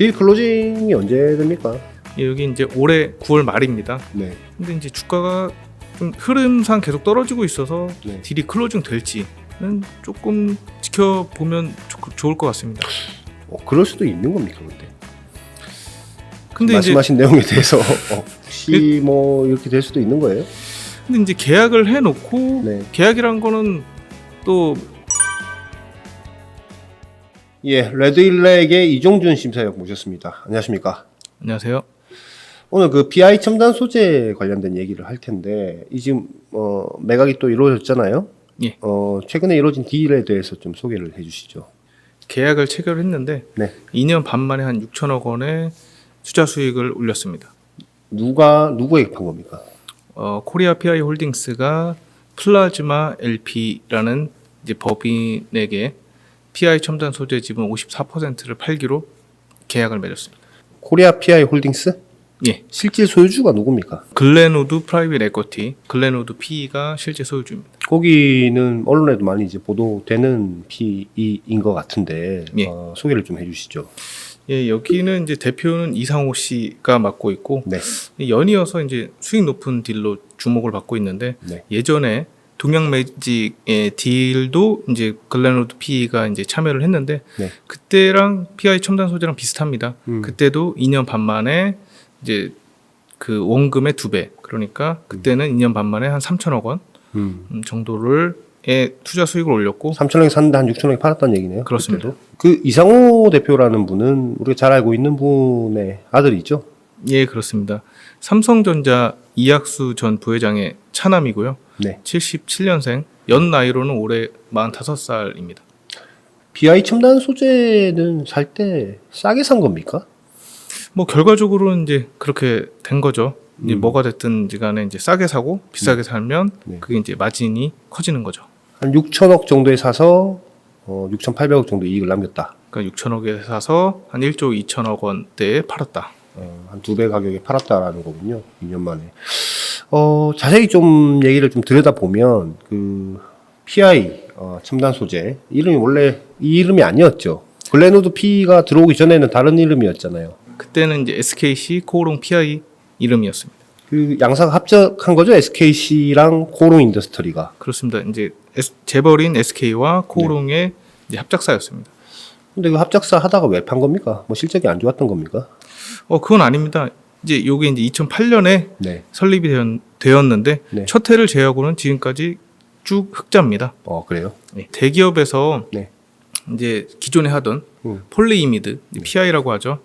딜 클로징이 언제 됩니까? 예, 여기 이제 올해 9월 말입니다. 네. 근데 이제 주가가 좀 흐름상 계속 떨어지고 있어서 네. 딜이 클로징 될지는 조금 지켜보면 좋, 좋을 것 같습니다. 어, 그럴 수도 있는 겁니까, 근데? 근데 이제 말씀하신 내용에 대해서 어, 혹시 뭐 이렇게 될 수도 있는 거예요? 근데 이제 계약을 해놓고 네. 계약이란 거는 또 예, 레드일렉의 이종준 심사역 모셨습니다. 안녕하십니까? 안녕하세요. 오늘 그 PI 첨단 소재 관련된 얘기를 할 텐데 이 지금 어, 매각이 또 이루어졌잖아요. 예. 어, 최근에 이루어진 딜에 대해서 좀 소개를 해주시죠. 계약을 체결했는데 네. 2년 반 만에 한 6천억 원의 투자 수익을 올렸습니다. 누가 누구에게 판 겁니까? 어, 코리아 PI 홀딩스가 플라즈마 LP라는 이제 법인에게 PI 첨단 소재 지분 54%를 팔기로 계약을 맺었습니다. 코리아 PI 홀딩스? 예. 실질 소유주가 누굽니까? 글렌우드 프라이빗 에쿼티, 글렌우드 PE가 실제 소유주입니다. 거기는 언론에도 많이 이제 보도되는 PE인 것 같은데 예. 어, 소개를 좀 해주시죠. 예, 여기는 이제 대표는 이상호 씨가 맡고 있고 네. 연이어서 이제 수익 높은 딜로 주목을 받고 있는데 네. 예전에 동양 매직의 딜도 이제 글렌우드 PE가 이제 참여를 했는데 네. 그때랑 PI 첨단 소재랑 비슷합니다. 음. 그때도 2년 반 만에 이제 그 원금의 두 배. 그러니까 그때는 2년 반 만에 한 3천억 원 음. 음, 정도를 의 투자 수익을 올렸고 3천억에 샀는데 한 6천억에 팔았다는 얘기네요. 그렇습니다. 그때도. 그 이상호 대표라는 분은 우리가 잘 알고 있는 분의 아들이죠. 예, 그렇습니다. 삼성전자 이학수 전 부회장의 차남이고요. 네. 77년생, 연 나이로는 올해 45살입니다. BI 첨단 소재는 살 때 싸게 산 겁니까? 뭐 결과적으로는 이제 그렇게 된 거죠. 이제 음. 뭐가 됐든지 간에 이제 싸게 사고 비싸게 살면 네. 그게 이제 마진이 커지는 거죠. 한 6천억 정도에 사서 어, 6,800억 정도 이익을 남겼다. 그러니까 6천억에 사서 한 1조 2천억 원대에 팔았다. 어, 한두 배 가격에 팔았다라는 거군요. 2년 만에. 어, 자세히 좀 얘기를 좀 들여다 보면 그 PI 어, 첨단 소재 이름이 원래 이 이름이 아니었죠. 글레노드 P가 들어오기 전에는 다른 이름이었잖아요. 그때는 이제 SKC 코오롱 PI 이름이었습니다. 그 양사가 합작한 거죠. SKC랑 코롱 인더스트리가. 그렇습니다. 이제 S- 재벌인 SK와 코오롱의 네. 이제 합작사였습니다. 근데 그 합작사 하다가 왜 판 겁니까? 뭐 실적이 안 좋았던 겁니까? 어 그건 아닙니다. 이제 요게 이제 2008년에 네. 설립이 되었, 는데 네. 첫 해를 제외하고는 지금까지 쭉 흑자입니다. 어, 그래요? 예, 대기업에서 네. 이제 기존에 하던 음. 폴리이미드 PI라고 하죠.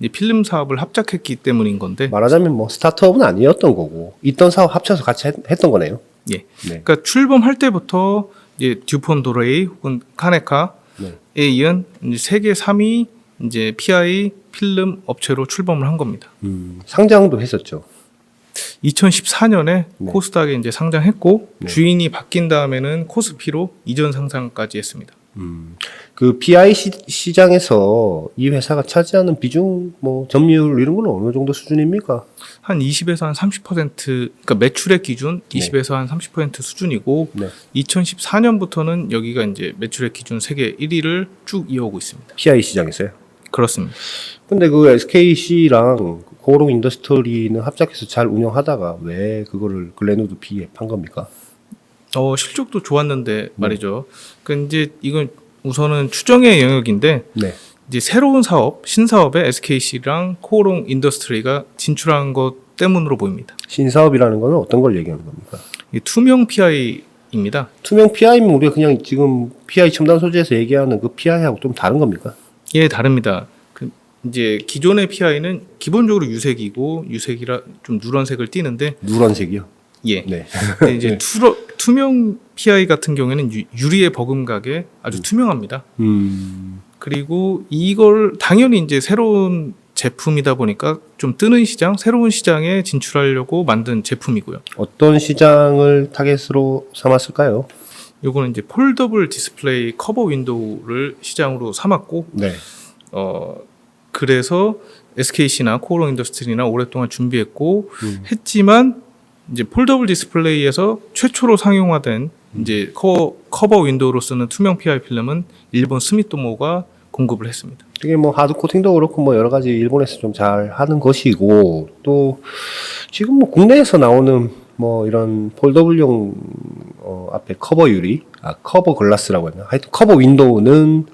이제 필름 사업을 합작했기 때문인 건데, 말하자면 뭐 스타트업은 아니었던 거고 있던 사업 합쳐서 같이 했, 던 거네요. 예, 네. 그러니까 출범할 때부터 이제 듀폰 도레이 혹은 카네카에 네. 이은 이제 세계 3위 이제 PI 필름 업체로 출범을 한 겁니다. 음, 상장도 했었죠. 2014년에 네. 코스닥에 이제 상장했고 네. 주인이 바뀐 다음에는 코스피로 이전 상장까지 했습니다. 음, 그 PI 시, 장에서 이 회사가 차지하는 비중, 뭐 점유율 이런 건 어느 정도 수준입니까? 한 20에서 한 30% 그러니까 매출액 기준 네. 20에서 한30% 수준이고 네. 2014년부터는 여기가 이제 매출액 기준 세계 1위를 쭉 이어오고 있습니다. PI 시장에서요. 그렇습니다. 근데 그 SKC랑 고롱 인더스트리는 합작해서 잘 운영하다가 왜 그거를 글레노드 P에 판 겁니까? 어, 실적도 좋았는데 네. 말이죠. 그 이제 이건 우선은 추정의 영역인데 네. 이제 새로운 사업, 신사업에 SKC랑 코오롱 인더스트리가 진출한 것 때문으로 보입니다. 신사업이라는 거는 어떤 걸 얘기하는 겁니까? 이 투명 PI입니다. 투명 PI면 우리가 그냥 지금 PI 첨단 소재에서 얘기하는 그 PI하고 좀 다른 겁니까? 예, 다릅니다. 그 이제 기존의 PI는 기본적으로 유색이고 유색이라 좀 누런색을 띠는데 누런색이요. 예. 네. 근데 이제 투러, 투명 PI 같은 경우에는 유, 유리의 버금각에 아주 투명합니다. 음, 그리고 이걸 당연히 이제 새로운 제품이다 보니까 좀 뜨는 시장, 새로운 시장에 진출하려고 만든 제품이고요. 어떤 시장을 타겟으로 삼았을까요? 요거는 이제 폴더블 디스플레이 커버 윈도우를 시장으로 삼았고 네. 어 그래서 SKC나 코오롱 인더스트리나 오랫동안 준비했고 음. 했지만 이제 폴더블 디스플레이에서 최초로 상용화된 이제 커버, 커버 윈도우로 쓰는 투명 PI 필름은 일본 스미토모가 공급을 했습니다. 이게 뭐 하드 코팅도 그렇고 뭐 여러 가지 일본에서 좀 잘 하는 것이고 또 지금 뭐 국내에서 나오는 뭐 이런 폴더블용 어 앞에 커버 유리 아 커버 글라스라고 했나? 하여튼 커버 윈도우는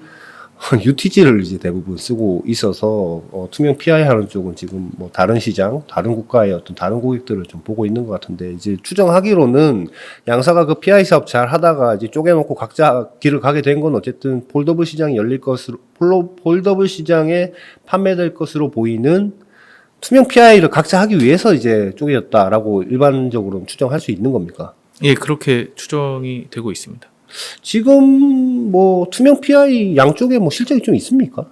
UTG를 이제 대부분 쓰고 있어서 어, 투명 PI 하는 쪽은 지금 뭐 다른 시장, 다른 국가의 어떤 다른 고객들을 좀 보고 있는 것 같은데 이제 추정하기로는 양사가 그 PI 사업 잘 하다가 이제 쪼개놓고 각자 길을 가게 된 건 어쨌든 폴더블 시장이 열릴 것으로 폴더블 시장에 판매될 것으로 보이는 투명 PI를 각자 하기 위해서 이제 쪼개졌다라고 일반적으로는 추정할 수 있는 겁니까? 예, 그렇게 추정이 되고 있습니다. 지금 뭐 투명 PI 양쪽에 뭐 실적이 좀 있습니까?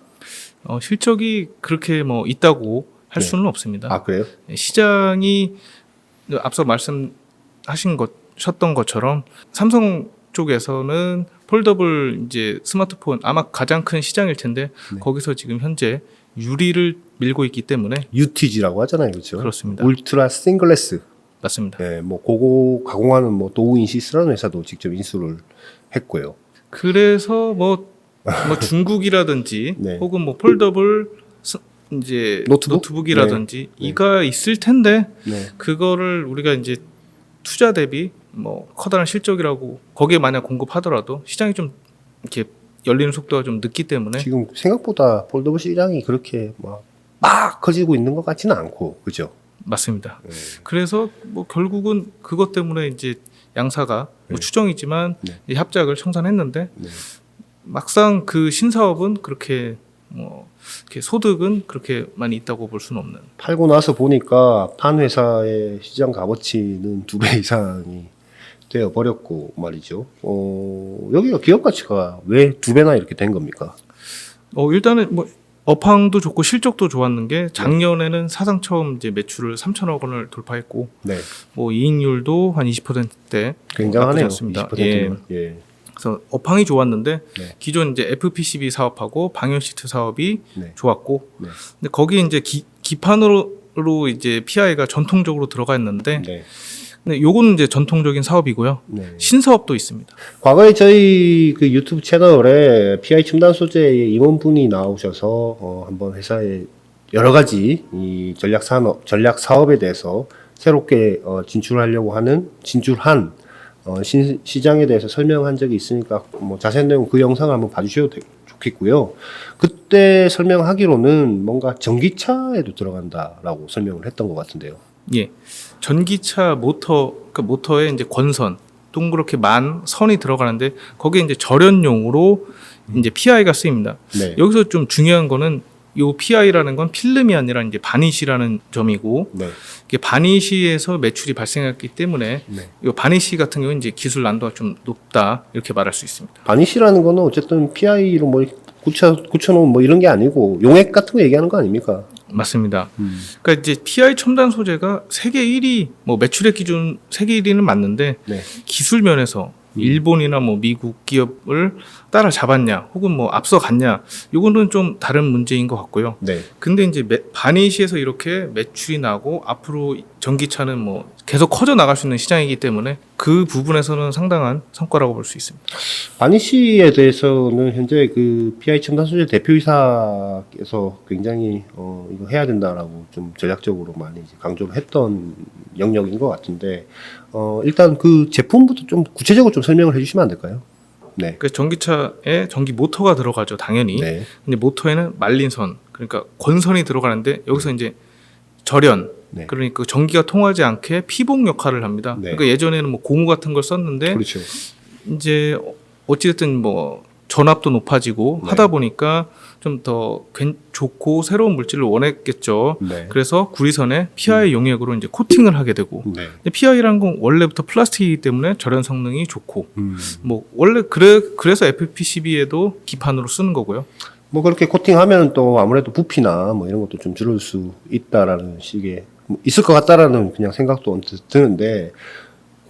어, 실적이 그렇게 뭐 있다고 할 네. 수는 없습니다. 아 그래요? 예, 시장이 앞서 말씀하신 것 셨던 것처럼 삼성 쪽에서는 폴더블 이제 스마트폰 아마 가장 큰 시장일 텐데 네. 거기서 지금 현재 유리를 밀고 있기 때문에 UTG라고 하잖아요, 그렇죠? 그렇습니다. 울트라 싱글레스. 맞습니다. 네, 뭐 그거 가공하는 뭐 도우인시스라는 회사도 직접 인수를 했고요. 그래서 뭐, 뭐 중국이라든지 네. 혹은 뭐 폴더블 스- 이제 노트북? 이라든지 네. 이가 있을 텐데 네. 그거를 우리가 이제 투자 대비 뭐 커다란 실적이라고 거기에 만약 공급하더라도 시장이 좀 이렇게 열리는 속도가 좀 늦기 때문에 지금 생각보다 폴더블 시장이 그렇게 막, 막 커지고 있는 것 같지는 않고, 그죠? 맞습니다. 네. 그래서 뭐 결국은 그것 때문에 이제 양사가 뭐 네. 추정이지만 네. 이 합작을 청산했는데 네. 막상 그 신사업은 그렇게 뭐 이렇게 소득은 그렇게 많이 있다고 볼 수는 없는. 팔고 나서 보니까 판 회사의 시장 값어치는 두 배 이상이 되어 버렸고 말이죠. 어, 여기가 기업 가치가 왜 두 배나 이렇게 된 겁니까? 어 일단은 뭐 업황도 좋고 실적도 좋았는 게 작년에는 사상 처음 이제 매출을 3천억 원을 돌파했고 네. 뭐 이익률도 한 20%대 굉장하네요. 않습니다. 20%면. 예. 그래서 업황이 좋았는데 네. 기존 이제 FPCB 사업하고 방열 시트 사업이 네. 좋았고 네. 근데 거기 이제 기, 기판으로 로 이제 PI가 전통적으로 들어가 있는데 네. 근데 요거는 이제 전통적인 사업이고요. 네. 신사업도 있습니다. 과거에 저희 그 유튜브 채널에 PI 첨단 소재의 임원분이 나오셔서 어, 한번 회사의 여러 가지 이 전략 산업, 전략 사업에 대해서 새롭게 어, 진출하려고 하는 진출한 어, 신, 시장에 대해서 설명한 적이 있으니까 뭐 자세한 내용 그 영상을 한번 봐주셔도 되- 좋겠고요. 그때 설명하기로는 뭔가 전기차에도 들어간다라고 설명을 했던 것 같은데요. 예. 전기차 모터 그 모터에 이제 권선 동그랗게 만 선이 들어가는데 거기에 이제 절연용으로 이제 PI가 쓰입니다. 네. 여기서 좀 중요한 거는 요 PI라는 건 필름이 아니라 이제 바니시라는 점이고 네. 이게 바니시에서 매출이 발생했기 때문에 네. 이 바니시 같은 경우는 이제 기술 난도가 좀 높다 이렇게 말할 수 있습니다. 바니시라는 거는 어쨌든 PI로 뭐 굳혀, 굳혀놓은 뭐 이런 게 아니고 용액 같은 거 얘기하는 거 아닙니까? 맞습니다. 음. 그러니까 이제 PI 첨단 소재가 세계 1위 뭐 매출액 기준 세계 1위는 맞는데 네. 기술 면에서 일본이나 뭐 미국 기업을 따라잡았냐 혹은 뭐 앞서갔냐 요거는 좀 다른 문제인 것 같고요. 네. 근데 이제 매- 바니시에서 이렇게 매출이 나고 앞으로 전기차는 뭐 계속 커져 나갈 수 있는 시장이기 때문에 그 부분에서는 상당한 성과라고 볼 수 있습니다. 바니시에 대해서는 현재 그 PI 첨단 소재 대표이사께서 굉장히 어 이거 해야 된다라고 좀 전략적으로 많이 강조를 했던 영역인 것 같은데 어 일단 그 제품부터 좀 구체적으로 좀 설명을 해주시면 안 될까요? 네. 그 전기차에 전기 모터가 들어가죠, 당연히. 네. 근데 모터에는 말린 선, 그러니까 권선이 들어가는데 여기서 이제 절연, 네. 그러니까 그 전기가 통하지 않게 피복 역할을 합니다. 네. 그러니까 예전에는 뭐 고무 같은 걸 썼는데 그렇죠. 이제 어찌됐든 뭐 전압도 높아지고 네. 하다 보니까 좀 더 좋고 새로운 물질을 원했겠죠. 네. 그래서 구리선에 PI 용액으로 이제 코팅을 하게 되고 네. PI라는 건 원래부터 플라스틱이기 때문에 절연 성능이 좋고 음. 뭐 원래 그래 그래서 FPCB에도 기판으로 쓰는 거고요. 뭐 그렇게 코팅하면 또 아무래도 부피나 뭐 이런 것도 좀 줄일 수 있다라는 식의 뭐 있을 것 같다라는 그냥 생각도 언뜻 드는데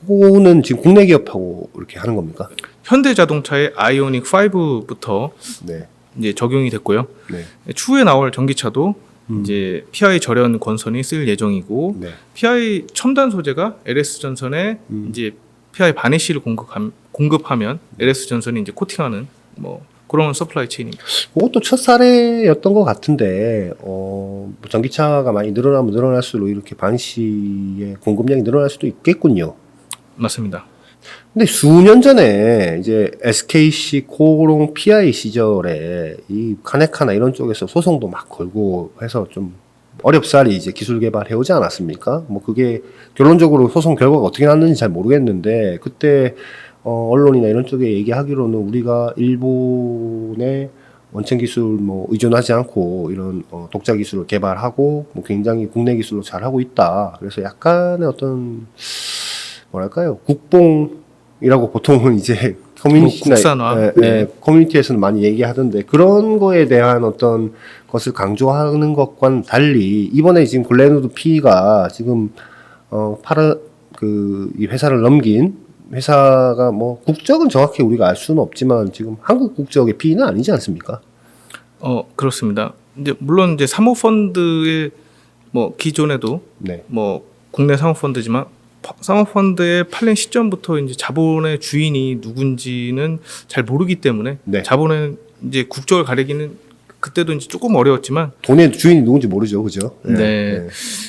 그거는 지금 국내 기업하고 이렇게 하는 겁니까? 현대자동차의 아이오닉 5부터 네. 이제 적용이 됐고요. 네. 추후에 나올 전기차도 음. 이제 PI 절연 권선이 쓸 예정이고 네. PI 첨단 소재가 LS 전선에 음. 이제 PI 바니쉬를 공급함, 공급하면 LS 전선이 이제 코팅하는 뭐 그런 서플라이 체인입니다. 그것도 첫 사례였던 것 같은데 어, 뭐 전기차가 많이 늘어나면 늘어날수록 이렇게 반시의 공급량이 늘어날 수도 있겠군요. 맞습니다. 근데 수년 전에 이제 SKC 코롱 PI 시절에 이 카네카나 이런 쪽에서 소송도 막 걸고 해서 좀 어렵사리 이제 기술 개발해 오지 않았습니까? 뭐 그게 결론적으로 소송 결과가 어떻게 났는지 잘 모르겠는데 그때 어 언론이나 이런 쪽에 얘기하기로는 우리가 일본의 원천 기술 뭐 의존하지 않고 이런 어 독자 기술을 개발하고 뭐 굉장히 국내 기술로 잘 하고 있다. 그래서 약간의 어떤 뭐랄까요 국뽕이라고 보통은 이제 커뮤니티나 뭐 네. 예, 커뮤니티에서는 많이 얘기하던데 그런 거에 대한 어떤 것을 강조하는 것과는 달리 이번에 지금 글레누드 P가 지금 어 파라 그이 회사를 넘긴 회사가 뭐 국적은 정확히 우리가 알 수는 없지만 지금 한국 국적의 P는 아니지 않습니까? 어 그렇습니다. 이제 물론 이제 사모펀드의 뭐 기존에도 네, 뭐 국내 사모펀드지만 파- 사모펀드의 팔린 시점부터 이제 자본의 주인이 누군지는 잘 모르기 때문에 네. 자본의 이제 국적을 가리기는 그때도 이제 조금 어려웠지만 돈의 주인이 누군지 모르죠, 그죠? 예, 네. 예.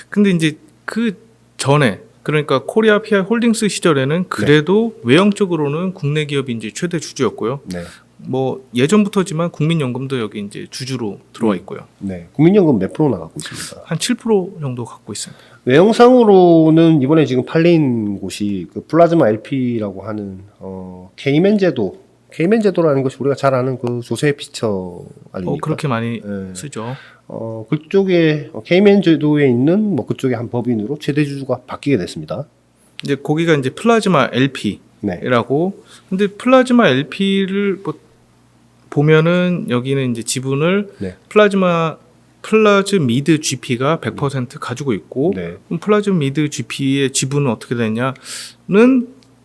근데 이제 그 전에 그러니까 코리아 PI 홀딩스 시절에는 그래도 외형적으로는 국내 기업이 이제 최대 주주였고요. 네. 뭐 예전부터지만 국민연금도 여기 이제 주주로 들어와 있고요. 네. 국민연금 몇 프로나 갖고 있습니까? 한 7% 정도 갖고 있습니다. 외형상으로는 이번에 지금 팔린 곳이 그 플라즈마 LP라고 하는 어 케이맨 제도 케이맨 제도라는 것이 우리가 잘 아는 그 조세 피처 아닙니까? 어, 그렇게 많이 예. 쓰죠. 어 그쪽에 어, 케이맨 제도에 있는 뭐 그쪽의 한 법인으로 최대 주주가 바뀌게 됐습니다. 이제 거기가 이제 플라즈마 LP라고. 네. 근데 플라즈마 LP를 뭐 보면은 여기는 이제 지분을 네. 플라즈마 플라즈 미드 GP가 100% 가지고 있고 네. 그럼 플라즈 미드 GP의 지분은 어떻게 되냐는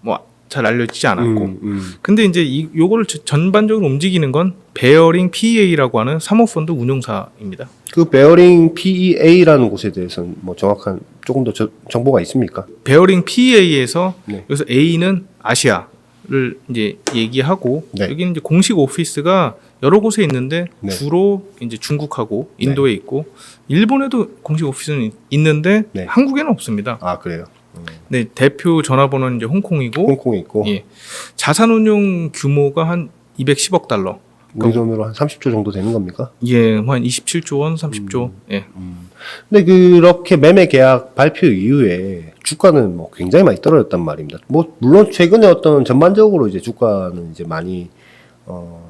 뭐 잘 알려지지 않았고 음, 음. 근데 이제 이 요거를 저- 전반적으로 움직이는 건 베어링 PEA라고 하는 사모펀드 운용사입니다. 그 베어링 PEA라는 곳에 대해서는 뭐 정확한 조금 더 저- 정보가 있습니까? 베어링 PEA에서 네. 여기서 A는 아시아 를 이제 얘기하고 네. 여기는 이제 공식 오피스가 여러 곳에 있는데 네. 주로 이제 중국하고 인도에 있고 일본에도 공식 오피스는 있- 있는데 네. 한국에는 없습니다. 아 그래요. 네, 대표 전화번호는 이제 홍콩이고 홍콩에 있고 예. 자산 운용 규모가 한 210억 달러. 우리 돈으로 한 30조 정도 되는 겁니까? 예, 뭐한 27조 원, 30조. 음. 예. 근데 그렇게 매매 계약 발표 이후에 주가는 뭐 굉장히 많이 떨어졌단 말입니다. 뭐 물론 최근에 어떤 전반적으로 이제 주가는 이제 많이 어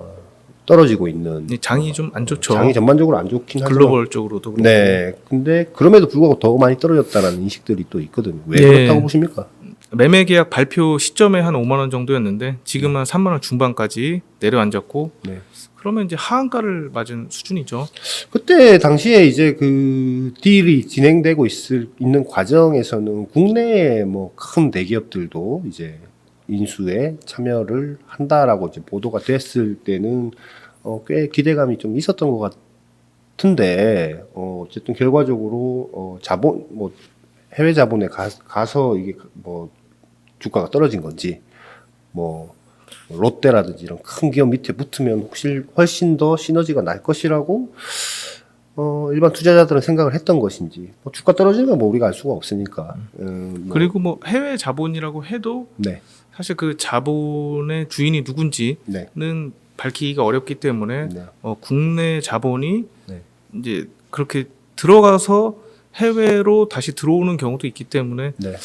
떨어지고 있는 예, 장이 좀 안 좋죠. 장이 전반적으로 안 좋긴 하지만 글로벌적으로도 그렇고. 네. 근데 그럼에도 불구하고 더 많이 떨어졌다는 인식들이 또 있거든요. 왜 예. 그렇다고 보십니까? 매매 계약 발표 시점에 한 5만 원 정도였는데 지금은 한 3만 원 중반까지 내려앉았고 네. 그러면 이제 하한가를 맞은 수준이죠. 그때 당시에 이제 그 딜이 진행되고 있을 있는 과정에서는 국내의 뭐 큰 대기업들도 이제 인수에 참여를 한다라고 이제 보도가 됐을 때는 어, 꽤 기대감이 좀 있었던 것 같은데 어, 어쨌든 결과적으로 어, 자본 뭐 해외 자본에 가, 가서 이게 뭐 주가가 떨어진 건지 뭐 롯데라든지 이런 큰 기업 밑에 붙으면 혹시 훨씬 더 시너지가 날 것이라고 어, 일반 투자자들은 생각을 했던 것인지 뭐 주가 떨어지는 건 뭐 우리가 알 수가 없으니까. 음, 뭐, 그리고 뭐 해외 자본이라고 해도 네, 사실 그 자본의 주인이 누군지는 네, 밝히기가 어렵기 때문에 네, 어, 국내 자본이 네. 이제 그렇게 들어가서 해외로 다시 들어오는 경우도 있기 때문에 네.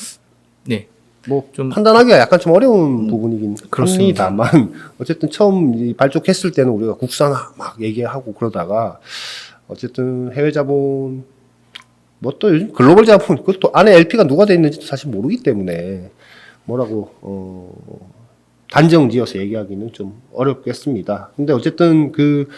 네. 뭐 좀- 판단하기가 약간 좀 어려운 부분이긴 그렇습니다. 합니다만 어쨌든 처음 이 발족했을 때는 우리가 국산 막 얘기하고 그러다가 어쨌든 해외 자본 뭐 또 요즘 글로벌 자본 그것도 안에 LP가 누가 돼 있는지 사실 모르기 때문에 뭐라고 어 단정 지어서 얘기하기는 좀 어렵겠습니다. 근데 어쨌든 그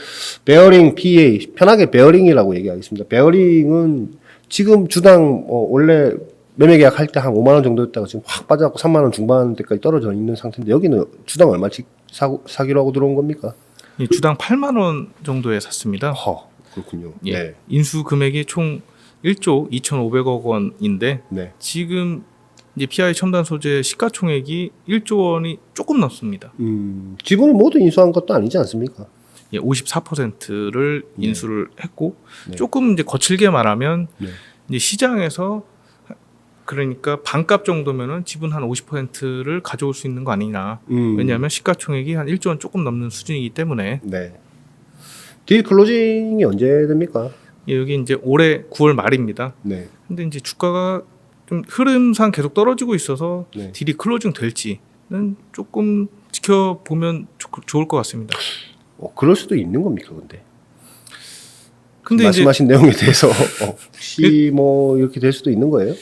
베어링 PA 편하게 베어링이라고 얘기하겠습니다. 베어링은 지금 주당 어, 원래 매매 계약할 때 한 5만 원 정도였다가 지금 확 빠져갖고 3만 원 중반대까지 떨어져 있는 상태인데 여기는 주당 얼마씩 사고, 사기로 하고 들어온 겁니까? 이 주당 8만 원 정도에 샀습니다. 허 그렇군요. 예. 네, 인수 금액이 총 1조 2,500억 원인데 네. 지금 이제 PI 첨단 소재 시가총액이 1조 원이 조금 넘습니다. 음, 지분을 모두 인수한 것도 아니지 않습니까? 54%를 네. 인수를 했고 네. 조금 이제 거칠게 말하면 네. 이제 시장에서 그러니까 반값 정도면은 지분 한 50%를 가져올 수 있는 거 아니냐. 음. 왜냐하면 시가총액이 한 1조 원 조금 넘는 수준이기 때문에 네. 딜 클로징이 언제 됩니까? 예, 여기 이제 올해 9월 말입니다. 네. 근데 이제 주가가 좀 흐름상 계속 떨어지고 있어서 네. 딜이 클로징 될지는 조금 지켜보면 좋, 좋을 것 같습니다. 어, 그럴 수도 있는 겁니까, 근데? 근데 말씀하신 내용에 대해서 어, 혹시 뭐 이렇게 될 수도 있는 거예요?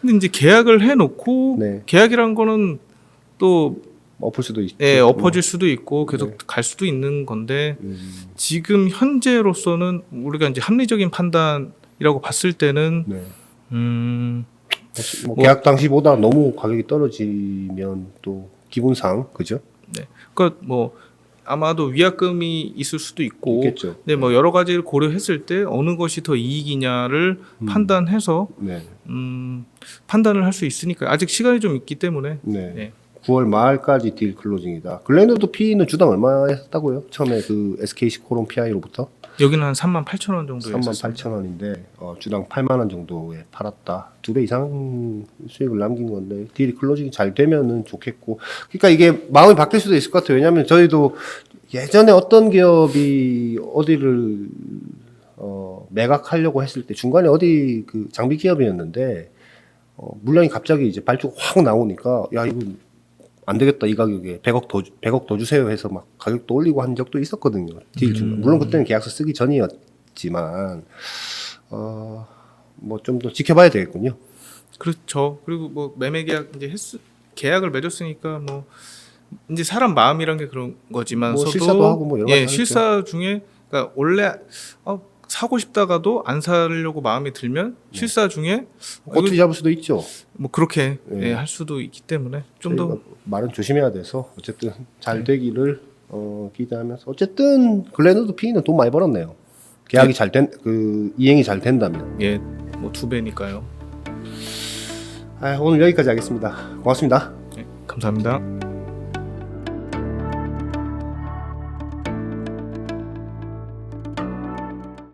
근데 이제 계약을 해놓고 네. 계약이란 거는 또 엎을 수도 있고. 예, 엎어질 수도 있고 계속 네. 갈 수도 있는 건데 음, 지금 현재로서는 우리가 이제 합리적인 판단이라고 봤을 때는 네. 음, 혹시 뭐 뭐- 계약 당시보다 너무 가격이 떨어지면 또 기분상 그죠? 그러니까 뭐 아마도 위약금이 있을 수도 있고 있겠죠. 네, 뭐 여러 가지를 고려했을 때 어느 것이 더 이익이냐를 음. 판단해서 네. 음, 판단을 할 수 있으니까 아직 시간이 좀 있기 때문에 네. 네. 9월 말까지 딜 클로징이다. 글랜드도 P는 주당 얼마 였다고요? 처음에 그 SKC 코론 PI로부터 여기는 한 3만 8천 원 정도 3만 였었습니다. 8천 원인데 어, 주당 8만 원 정도에 팔았다. 두 배 이상 수익을 남긴 건데 딜 클로징이 잘 되면은 좋겠고. 그러니까 이게 마음이 바뀔 수도 있을 것 같아요. 왜냐하면 저희도 예전에 어떤 기업이 어디를 어, 매각하려고 했을 때 중간에 어디 그 장비 기업이었는데 어, 물량이 갑자기 이제 발주가 확 나오니까 야 이거 안 되겠다 이 가격에 100억 더 주- 100억 더 주세요 해서 막 가격도 올리고 한 적도 있었거든요. 딜 중간. 물론 그때는 계약서 쓰기 전이었지만 어, 뭐 좀 더 지켜봐야 되겠군요. 그렇죠. 그리고 뭐 매매 계약 이제 했 계약을 맺었으니까 뭐 이제 사람 마음이란 게 그런 거지만서도 뭐 실사도 하고 뭐 여러 가지 예, 하겠죠. 실사 중에 그러니까 원래 어, 사고 싶다가도 안 사려고 마음이 들면 실사 중에 어, 꼬투리 이거 잡을 수도 있죠. 뭐 그렇게 예. 예, 할 수도 있기 때문에 좀 저희가 더 말은 조심해야 돼서 어쨌든 잘 네. 되기를 어, 기대하면서 어쨌든 글래너도 피는 돈 많이 벌었네요. 계약이 잘된그 이행이 잘 된다면. 예, 뭐 두 배니까요. 아, 오늘 여기까지 하겠습니다. 고맙습니다. 예, 감사합니다.